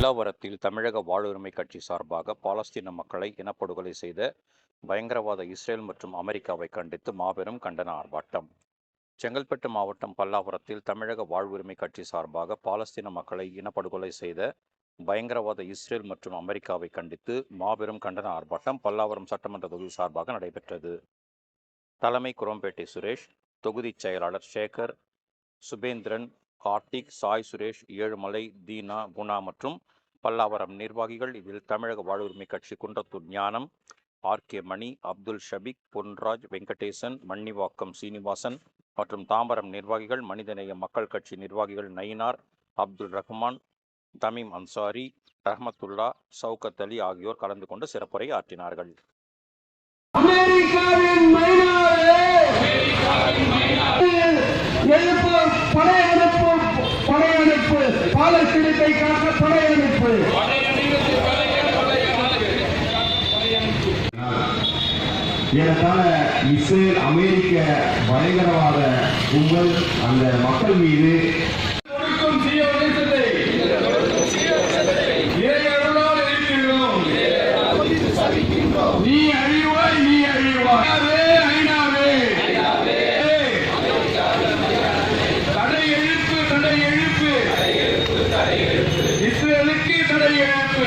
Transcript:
பல்லாவரத்தில் தமிழக வாழ்வுரிமை கட்சி சார்பாக பாலஸ்தீன மக்களை இனப்படுகொலை செய்த பயங்கரவாத இஸ்ரேல் மற்றும் அமெரிக்காவை கண்டித்து மாபெரும் கண்டன ஆர்ப்பாட்டம். செங்கல்பட்டு மாவட்டம் பல்லாவரத்தில் தமிழக வாழ்வுரிமை கட்சி சார்பாக பாலஸ்தீன மக்களை இனப்படுகொலை செய்த பயங்கரவாத இஸ்ரேல் மற்றும் அமெரிக்காவை கண்டித்து மாபெரும் கண்டன ஆர்ப்பாட்டம் பல்லாவரம் சட்டமன்ற தொகுதி சார்பாக நடைபெற்றது. தலைமை குரம்பேட்டை சுரேஷ் தொகுதிச் செயலாளர் சேகர் சுபேந்திரன் கார்த்திக் சாய் சுரேஷ் ஏழுமலை தீனா குணா மற்றும் பல்லாவரம் நிர்வாகிகள். இதில் தமிழக வாழ்வுரிமை கட்சி குன்றத்தூர் ஞானம் ஆர் கே மணி அப்துல் ஷபிக் பொன்ராஜ் வெங்கடேசன் மன்னிவாக்கம் சீனிவாசன் மற்றும் தாம்பரம் நிர்வாகிகள் மனிதநேய மக்கள் கட்சி நிர்வாகிகள் நயினார் அப்துல் ரஹ்மான் தமீம் அன்சாரி ரஹமத்துல்லா சவுகத் அலி ஆகியோர் கலந்து கொண்டு சிறப்புரை ஆற்றினார்கள். அமெரிக்காவின் காவல் பிடிப்பை காக்க படையமைப்பு எனக்கான இஸ்ரேல் அமெரிக்க பயங்கரவாத உங்கள் அந்த மக்கள் மீது. நீ அழிவாய் நீ அழிவாய் தடை எழுப்பு தடை எழுப்பு இஸ்ரேலுக்கு தடை இழப்பு